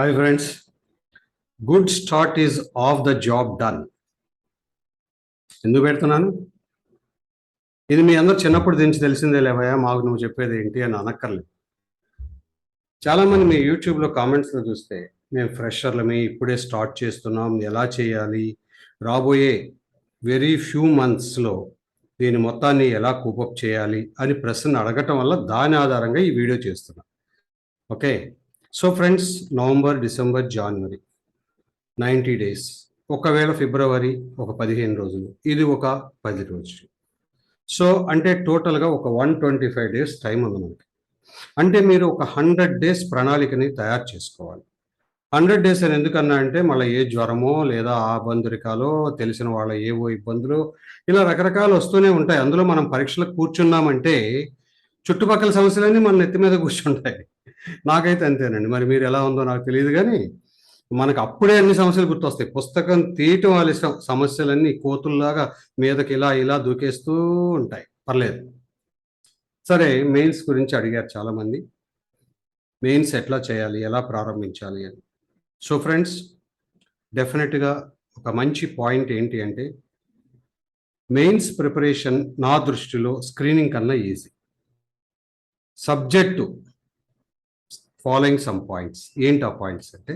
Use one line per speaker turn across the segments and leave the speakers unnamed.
Hi friends good start is of the job done ఎందుకు పెడుతున్నాను? ఇది మీ అందరు చిన్నప్పుడు దించి తెలిసిందే లేవయ్యా మాకు నువ్వు చెప్పేది ఏంటి అని అనక్కర్లేదు. చాలామంది మీ యూట్యూబ్లో కామెంట్స్లో చూస్తే మేము ఫ్రెషర్లమే ఇప్పుడే స్టార్ట్ చేస్తున్నాం ఎలా చేయాలి? రాబోయే వెరీ ఫ్యూ మంత్స్లో దీని మొత్తాన్ని ఎలా కూపప్ చేయాలి? అని ప్రశ్న అడగటం వల్ల దాని ఆధారంగా ఈ వీడియో చేస్తున్నాం. Okay? So friends November December జనవరి నైంటీ డేస్ ఒకవేళ ఫిబ్రవరి ఒక పదిహేను రోజులు. ఇది ఒక పది రోజులు. సో అంటే టోటల్గా ఒక one twenty five days time ఉంది మనకి. అంటే మీరు ఒక హండ్రెడ్ డేస్ ప్రణాళికని తయారు చేసుకోవాలి. హండ్రెడ్ డేస్ అని ఎందుకన్నా అంటే మళ్ళీ ఏ జ్వరమో లేదా ఆ బంధురికాలో తెలిసిన వాళ్ళ ఏవో ఇబ్బందులు ఇలా రకరకాలు వస్తూనే ఉంటాయి. అందులో మనం పరీక్షలకు కూర్చున్నామంటే చుట్టుపక్కల సమస్యలన్నీ మన నెత్తి మీద కూర్చుంటాయి. నాకైతే అంతేనండి. మరి మీరు ఎలా ఉందో నాకు తెలియదు కానీ మనకు అప్పుడే అన్ని సమస్యలు గుర్తొస్తాయి. పుస్తకం తీయటం వాళ్ళ సమస్యలన్నీ కోతుల్లాగా మీదకి ఇలా ఇలా దూకేస్తూ ఉంటాయి. పర్లేదు. సరే మెయిన్స్ గురించి అడిగారు చాలామంది. మెయిన్స్ ఎట్లా చేయాలి? ఎలా ప్రారంభించాలి అని. సో ఫ్రెండ్స్ డెఫినెట్గా ఒక మంచి పాయింట్ ఏంటి అంటే మెయిన్స్ ప్రిపరేషన్ నా దృష్టిలో స్క్రీనింగ్ కన్నా easy. Subject following some points ఏంటి ఆ పాయింట్స్ అంటే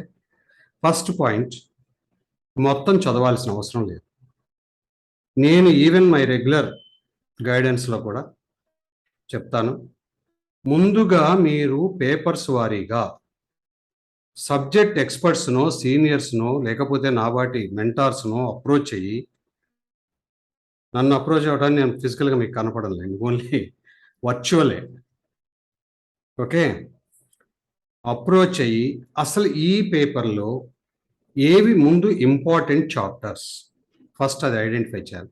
ఫస్ట్ పాయింట్ మొత్తం చదవాల్సిన అవసరం లేదు. నేను ఈవెన్ మై రెగ్యులర్ గైడెన్స్లో కూడా చెప్తాను. ముందుగా మీరు పేపర్స్ వారీగా సబ్జెక్ట్ ఎక్స్పర్ట్స్నో సీనియర్స్నో లేకపోతే నాబాటి మెంటార్స్నో అప్రోచ్ అయ్యి నన్ను అప్రోచ్ అవ్వడానికి నేను ఫిజికల్గా మీకు కనపడలేండి ఓన్లీ వర్చువలే ఓకే అప్రోచ్ అయ్యి అసలు ఈ పేపర్లో ఏవి ముందు ఇంపార్టెంట్ చాప్టర్స్? ఫస్ట్ అది ఐడెంటిఫై చేయాలి.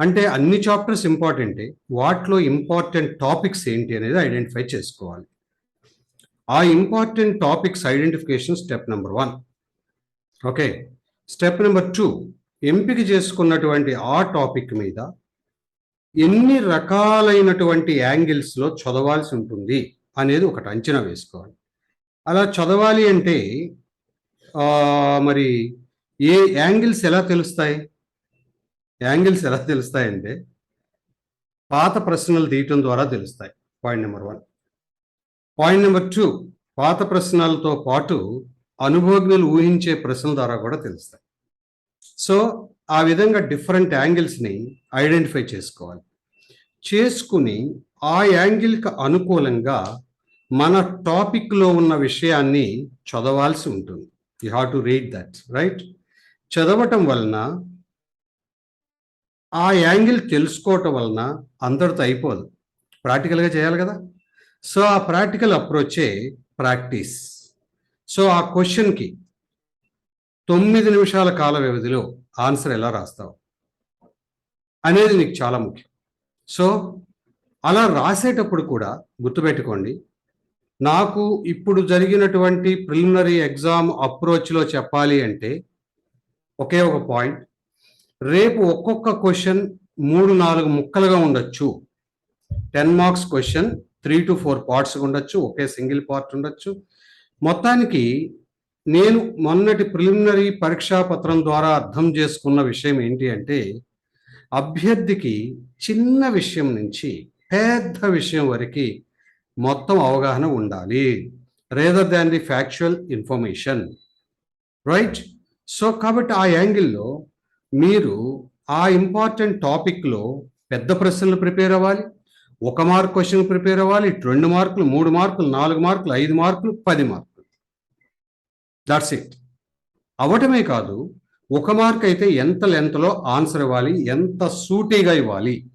అంటే అన్ని చాప్టర్స్ ఇంపార్టెంటే వాటిలో ఇంపార్టెంట్ టాపిక్స్ ఏంటి అనేది ఐడెంటిఫై చేసుకోవాలి. ఆ important topics identification step number one. Okay? Step number two ఎంపిక చేసుకున్నటువంటి ఆ టాపిక్ మీద ఎన్ని రకాలైనటువంటి యాంగిల్స్లో చదవాల్సి ఉంటుంది అనేది ఒకటి అంచనా వేసుకోవాలి. అలా చదవాలి అంటే మరి ఏ యాంగిల్స్ ఎలా తెలుస్తాయి? యాంగిల్స్ ఎలా తెలుస్తాయంటే పాత ప్రశ్నలు తీయటం ద్వారా తెలుస్తాయి. Point number one. Point number two పాత ప్రశ్నలతో పాటు అనుభవజ్ఞులు ఊహించే ప్రశ్నల ద్వారా కూడా తెలుస్తాయి. సో ఆ విధంగా డిఫరెంట్ యాంగిల్స్ని ఐడెంటిఫై చేసుకోవాలి. చేసుకుని ఆ యాంగిల్కి అనుకూలంగా మన టాపిక్లో ఉన్న విషయాన్ని చదవాల్సి ఉంటుంది. You have to read that right చదవటం వలన ఆ యాంగిల్ తెలుసుకోవటం వలన అందరితో అయిపోదు. ప్రాక్టికల్గా చేయాలి కదా? సో ఆ ప్రాక్టికల్ అప్రోచే ప్రాక్టీస్ సో ఆ క్వశ్చన్కి తొమ్మిది నిమిషాల కాల వ్యవధిలో ఆన్సర్ ఎలా రాస్తావు? అనేది నీకు చాలా ముఖ్యం. సో అలా రాసేటప్పుడు కూడా గుర్తుపెట్టుకోండి. నాకు ఇప్పుడు జరిగినటువంటి ప్రిలిమినరీ ఎగ్జామ్ అప్రోచ్లో చెప్పాలి అంటే ఒకే ఒక పాయింట్ రేపు ఒక్కొక్క క్వశ్చన్ మూడు నాలుగు ముక్కలుగా ఉండొచ్చు. Ten marks question three to four parts ఉండొచ్చు. ఒకే సింగిల్ పార్ట్ ఉండొచ్చు. మొత్తానికి నేను మొన్నటి ప్రిలిమినరీ పరీక్షా పత్రం ద్వారా అర్థం చేసుకున్న విషయం ఏంటి అంటే అభ్యర్థికి చిన్న విషయం నుంచి పెద్ద విషయం వరకు మొత్తం అవగాహన ఉండాలి. Rather than the factual information right so కాబట్టి ఆ యాంగిల్లో మీరు ఆ ఇంపార్టెంట్ టాపిక్లో పెద్ద ప్రశ్నలు ప్రిపేర్ అవ్వాలి. ఒక మార్క్ క్వశ్చన్ ప్రిపేర్ అవ్వాలి. రెండు మార్కులు మూడు మార్కులు నాలుగు మార్కులు ఐదు మార్కులు పది మార్కులు. దట్స్ ఇట్ అవటమే కాదు ఒక మార్క్ అయితే ఎంత లెంత్లో ఆన్సర్ ఇవ్వాలి? ఎంత సూటీగా ఇవ్వాలి?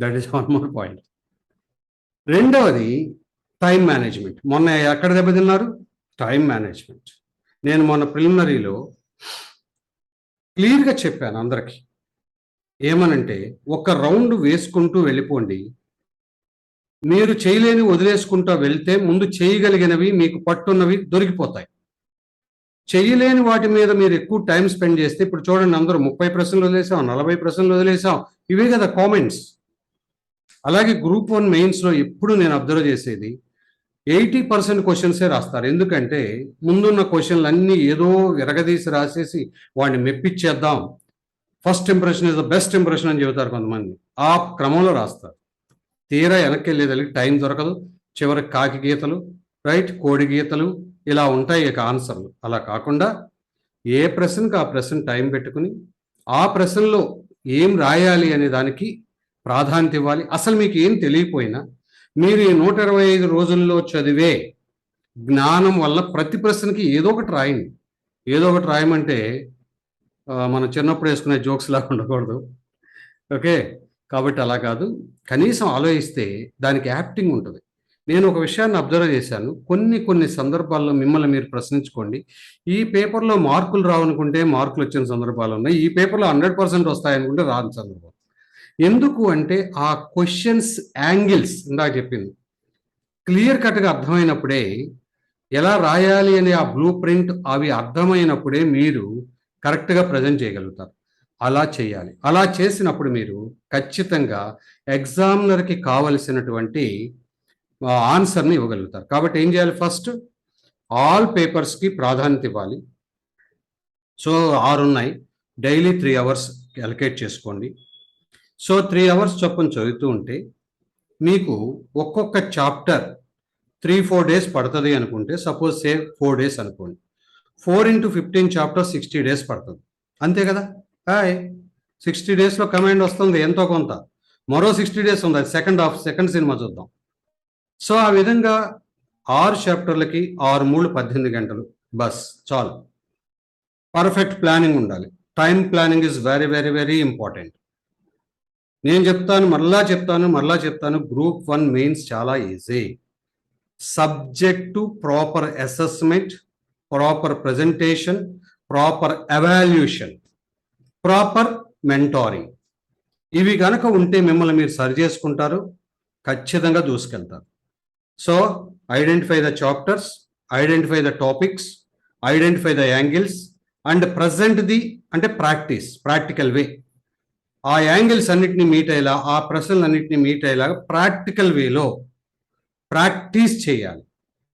That is one more point రెండవది టైం మేనేజ్మెంట్ మొన్న ఎక్కడ దెబ్బతిన్నారు? టైం మేనేజ్మెంట్ నేను మొన్న ప్రిలిమినరీలో క్లియర్గా చెప్పాను అందరికీ. ఏమనంటే ఒక రౌండ్ వేసుకుంటూ వెళ్ళిపోండి. మీరు చేయలేని వదిలేసుకుంటూ వెళ్తే ముందు చేయగలిగినవి మీకు పట్టున్నవి దొరికిపోతాయి. చేయలేని వాటి మీద మీరు ఎక్కువ టైం స్పెండ్ చేస్తే ఇప్పుడు చూడండి అందరూ ముప్పై ప్రశ్నలు వదిలేసాం నలభై ప్రశ్నలు వదిలేసాం. ఇవే కదా కామెంట్స్ అలాగే గ్రూప్ వన్ మెయిన్స్లో ఎప్పుడు నేను అబ్జర్వ్ చేసేది ఎయిటీ పర్సెంట్ క్వశ్చన్సే రాస్తారు. ఎందుకంటే ముందున్న క్వశ్చన్లు అన్నీ ఏదో విరగదీసి రాసేసి వాడిని మెప్పించేద్దాం first impression is the best impression అని చెబుతారు కొంతమంది. ఆ క్రమంలో రాస్తారు. తీరా వెనక్కి వెళ్ళేదానికి టైం దొరకదు. చివరికి కాకి గీతలు రైట్? కోడి గీతలు ఇలా ఉంటాయి ఇక ఆన్సర్లు. అలా కాకుండా ఏ ప్రశ్నకు ఆ ప్రశ్న టైం పెట్టుకుని ఆ ప్రశ్నలో ఏం రాయాలి అనే దానికి ప్రాధాన్యత ఇవ్వాలి. అసలు మీకు ఏం తెలియపోయినా మీరు ఈ నూట ఇరవై ఐదు రోజుల్లో చదివే జ్ఞానం వల్ల ప్రతి ప్రశ్నకి ఏదో ఒకటి రాయండి. ఏదో ఒకటి రాయమంటే మనం చిన్నప్పుడు వేసుకునే జోక్స్ లాగా ఉండకూడదు. ఓకే? కాబట్టి అలా కాదు. కనీసం ఆలోచిస్తే దానికి యాక్టింగ్ ఉంటుంది. నేను ఒక విషయాన్ని అబ్జర్వ్ చేశాను. కొన్ని కొన్ని సందర్భాల్లో మిమ్మల్ని మీరు ప్రశ్నించుకోండి. ఈ పేపర్లో మార్కులు రావనుకుంటే మార్కులు వచ్చిన సందర్భాలు ఉన్నాయి. ఈ పేపర్లో హండ్రెడ్ పర్సెంట్ వస్తాయనుకుంటే రాని సందర్భం ఎందుకు అంటే ఆ క్వశ్చన్స్ యాంగిల్స్ ఇందాక చెప్పింది. క్లియర్ కట్గా అర్థమైనప్పుడే ఎలా రాయాలి అనే ఆ బ్లూ ప్రింట్ అవి అర్థమైనప్పుడే మీరు కరెక్ట్గా ప్రజెంట్ చేయగలుగుతారు. అలా చేయాలి. అలా చేసినప్పుడు మీరు ఖచ్చితంగా ఎగ్జామినర్కి కావలసినటువంటి ఆన్సర్ని ఇవ్వగలుగుతారు. కాబట్టి ఏం చేయాలి ఫస్ట్ ఆల్ పేపర్స్కి ప్రాధాన్యత ఇవ్వాలి. సో ఆరు ఉన్నాయి డైలీ త్రీ అవర్స్ అలకేట్ చేసుకోండి. సో త్రీ అవర్స్ చొప్పున చదువుతూ ఉంటే మీకు ఒక్కొక్క చాప్టర్ త్రీ ఫోర్ డేస్ పడుతుంది అనుకుంటే సపోజ్ సే ఫోర్ డేస్ అనుకోండి. Four into fifteen chapter sixty days పడుతుంది. అంతే కదా? హాయ్ సిక్స్టీ డేస్లో కమాండ్ వస్తుంది ఎంతో కొంత. మరో సిక్స్టీ డేస్ ఉంది అది సెకండ్ హాఫ్ సెకండ్ సినిమా చూద్దాం. సో ఆ విధంగా ఆరు చాప్టర్లకి ఆరు మూడు పద్దెనిమిది గంటలు. బస్ చాలు. పర్ఫెక్ట్ ప్లానింగ్ ఉండాలి. Time planning is very very very important. నేను చెప్తాను మరలా చెప్తాను మరలా చెప్తాను. గ్రూప్ వన్ మెయిన్స్ చాలా easy subject to proper assessment proper presentation proper evaluation proper mentoring ఇవి కనుక ఉంటే మిమ్మల్ని మీరు సరి చేసుకుంటారు ఖచ్చితంగా దూసుకెళ్తారు. So identify the chapters identify the topics identify the angles and present the అంటే ప్రాక్టీస్ ప్రాక్టికల్ వే ఆ యాంగిల్స్ అన్నిటిని మీట్ అయ్యేలా ఆ ప్రశ్నలు అన్నిటిని మీట్ అయ్యేలాగా ప్రాక్టికల్ వేలో ప్రాక్టీస్ చేయాలి.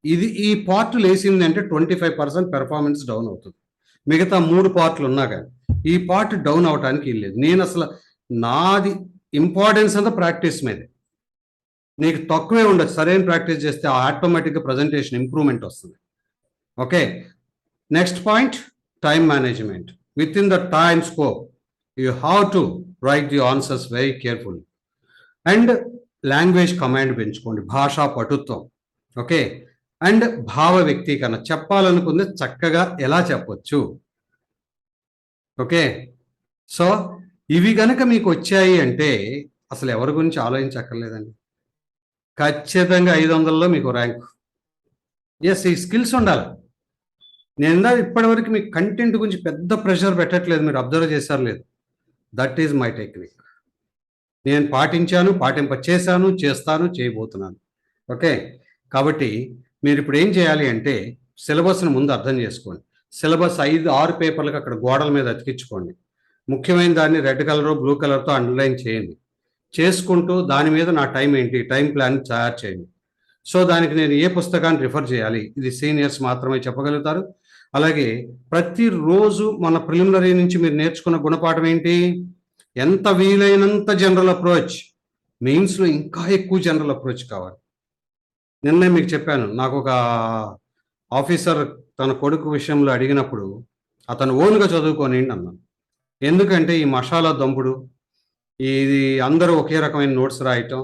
ఇది ఈ పార్ట్ వేసింది అంటే twenty five percent performance down అవుతుంది. మిగతా మూడు పార్ట్లు ఉన్నా కానీ ఈ పార్ట్ డౌన్ అవడానికి లేదు. నేను అసలు నాది ఇంపార్టెన్స్ అంతా ప్రాక్టీస్ మీదే. నీకు తక్కువే ఉండదు సరైన ప్రాక్టీస్ చేస్తే ఆటోమేటిక్గా ప్రజెంటేషన్ ఇంప్రూవ్మెంట్ వస్తుంది. Okay? Next point time management with in the time scope you have to write the answers very careful and language command పెంచుకోండి. భాషా పటుత్వం. ఓకే అండ్ భావ వ్యక్తీకరణ. చెప్పాలనుకుంది చక్కగా ఎలా చెప్పొచ్చు? ఓకే సో ఇవి గనక మీకు వచ్చాయి అంటే అసలు ఎవరి గురించి ఆలోచించక్కర్లేదండి. ఖచ్చితంగా ఐదు వందల్లో మీకు ర్యాంక్. ఎస్ ఈ స్కిల్స్ ఉండాలి. నేను ఇందాక ఇప్పటివరకు మీకు కంటెంట్ గురించి పెద్ద ప్రెషర్ పెట్టట్లేదు. మీరు అబ్జర్వ్ చేశారు లేదు. That is my technique. నేను పాటించాను పాటింప చేశాను చేస్తాను చేయబోతున్నాను. ఓకే? కాబట్టి మీరు ఇప్పుడు ఏం చేయాలి అంటే సిలబస్ను ముందు అర్థం చేసుకోండి. సిలబస్ ఐదు ఆరు పేపర్లకు అక్కడ గోడల మీద అతికించుకోండి. ముఖ్యమైన దాన్ని రెడ్ కలర్ బ్లూ కలర్తో అండర్లైన్ చేయండి. చేసుకుంటూ దాని మీద నా టైం ఏంటి? టైం ప్లాన్ తయారు చేయండి. సో దానికి నేను ఏ పుస్తకాన్ని రిఫర్ చేయాలి? ఇది సీనియర్స్ మాత్రమే చెప్పగలుగుతారు అలాగే ప్రతిరోజు మన ప్రిలిమినరీ నుంచి మీరు నేర్చుకున్న గుణపాఠం ఏంటి? ఎంత వీలైనంత జనరల్ అప్రోచ్. మెయిన్స్లో ఇంకా ఎక్కువ జనరల్ అప్రోచ్ కావాలి. నిన్నే మీకు చెప్పాను నాకు ఒక ఆఫీసర్ తన కొడుకు విషయంలో అడిగినప్పుడు అతను ఓన్గా చదువుకొని అన్నాను ఎందుకంటే ఈ మసాలా దంపుడు ఇది అందరూ ఒకే రకమైన నోట్స్ రాయటం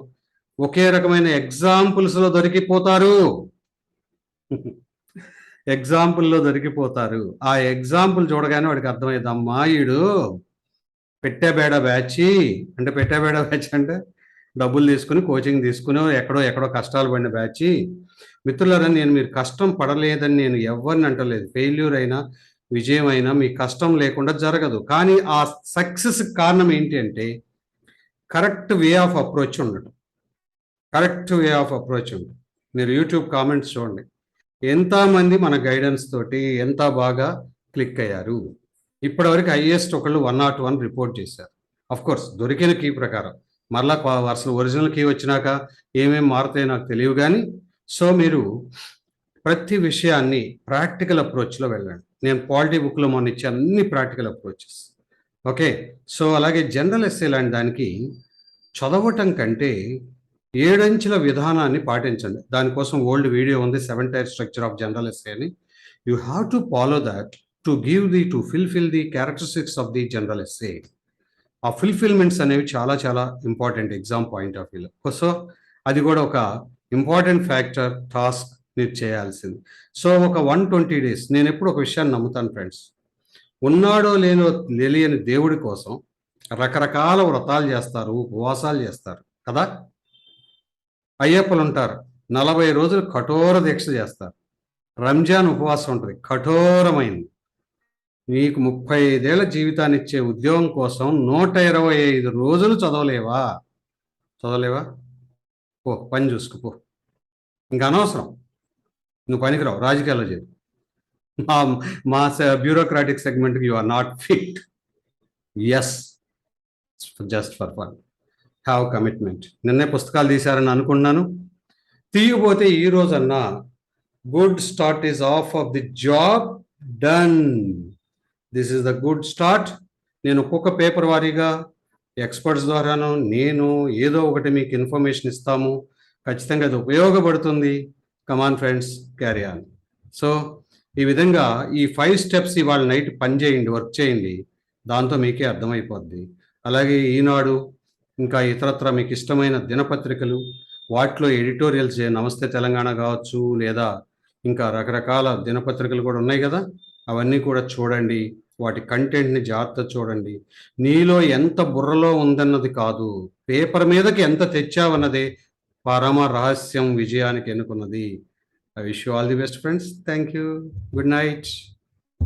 ఒకే రకమైన ఎగ్జాంపుల్స్లో దొరికిపోతారు. ఎగ్జాంపుల్లో దొరికిపోతారు. ఆ ఎగ్జాంపుల్ చూడగానే వాడికి అర్థమైంది అమ్మాయిడు పెట్టేబేడ బ్యాచ్. అంటే పెట్టేబేడ బ్యాచ్ అంటే డబ్బులు తీసుకుని కోచింగ్ తీసుకుని ఎక్కడో ఎక్కడో కష్టాలు పడిన బ్యాచ్. మిత్రులారా నేను మీరు కష్టం పడలేదని నేను ఎవరిని అంటలేదు. ఫెయిల్యూర్ అయినా విజయం అయినా మీ కష్టం లేకుండా జరగదు. కానీ ఆ సక్సెస్ కారణం ఏంటి అంటే కరెక్ట్ వే ఆఫ్ అప్రోచ్ ఉండటం. కరెక్ట్ వే ఆఫ్ అప్రోచ్ ఉండటం. మీరు యూట్యూబ్ కామెంట్స్ చూడండి. ఎంతమంది మన గైడెన్స్ తోటి ఎంత బాగా క్లిక్ అయ్యారు? ఇప్పటివరకు హైయెస్ట్ ఒకళ్ళు వన్ నాట్ వన్ రిపోర్ట్ చేశారు. అఫ్ కోర్స్ దొరికిన కీ ప్రకారం. మరలా అసలు ఒరిజినల్ కీ వచ్చినాక ఏమేమి మారుతాయో నాకు తెలియదు కానీ సో మీరు ప్రతి విషయాన్ని ప్రాక్టికల్ అప్రోచ్లో వెళ్ళండి. నేను పాలిటీ బుక్లో మొన్న ఇచ్చే అన్ని ప్రాక్టికల్ అప్రోచెస్ ఓకే సో అలాగే జనరల్ ఎస్సే లాంటి దానికి చదవటం కంటే ఏడంచెల విధానాన్ని పాటించండి. దానికోసం ఓల్డ్ వీడియో ఉంది seven tier structure of general essay అని. You have to follow that to give the to fulfil the characteristics of the general essay. ఆ ఫిల్ఫిల్మెంట్స్ అనేవి చాలా చాలా ఇంపార్టెంట్ ఎగ్జామ్ పాయింట్ ఆఫ్ వ్యూలో. సో అది కూడా ఒక ఇంపార్టెంట్ ఫ్యాక్టర్ టాస్క్ మీరు చేయాల్సింది. సో ఒక వన్ ట్వంటీ డేస్ నేను ఎప్పుడు ఒక విషయాన్ని నమ్ముతాను ఫ్రెండ్స్. ఉన్నాడో లేనో తెలియని దేవుడి కోసం రకరకాల వ్రతాలు చేస్తారు ఉపవాసాలు చేస్తారు కదా? అయ్యప్పలు ఉంటారు నలభై రోజులు కఠోర దీక్ష చేస్తారు. రంజాన్ ఉపవాసం ఉంటుంది. కఠోరమైంది. నీకు ముప్పై ఐదేళ్ళ జీవితాన్ని ఇచ్చే ఉద్యోగం కోసం నూట ఇరవై ఐదు రోజులు చదవలేవా? చదవలేవా? పో పని చూసుకో ఇంక ఇంకా అనవసరం. నువ్వు పనికిరావు. రాజకీయాల్లో చేరు. మా మా bureaucratic సెగ్మెంట్కి you are not fit. Yes. Just for fun. Have commitment నిన్నే పుస్తకాలు తీశారని అనుకున్నాను. తీయబోతే ఈ రోజన్నా good start is of of the job done this is the good start నేను ఒక్కొక్క పేపర్ వారీగా ఎక్స్పర్ట్స్ ద్వారాను నేను ఏదో ఒకటి మీకు ఇన్ఫర్మేషన్ ఇస్తాము. ఖచ్చితంగా అది ఉపయోగపడుతుంది. Come on friends carry on so ఈ విధంగా ఈ ఫైవ్ స్టెప్స్ ఇవాళ నైట్ పని చేయండి వర్క్ చేయండి. దాంతో మీకే అర్థమైపోద్ది. అలాగే ఈనాడు ఇంకా ఇతరత్ర మీకు ఇష్టమైన దినపత్రికలు వాటిలో ఎడిటోరియల్స్ నమస్తే తెలంగాణ కావచ్చు లేదా ఇంకా రకరకాల దినపత్రికలు కూడా ఉన్నాయి కదా అవన్నీ కూడా చూడండి. వాటి కంటెంట్ని జాగ్రత్త చూడండి. నీలో ఎంత బుర్రలో ఉందన్నది కాదు. పేపర్ మీదకి ఎంత తెచ్చావన్నదే పరమ రహస్యం విజయానికి ఎన్నుకున్నది. I wish you all the best friends. Thank you good night.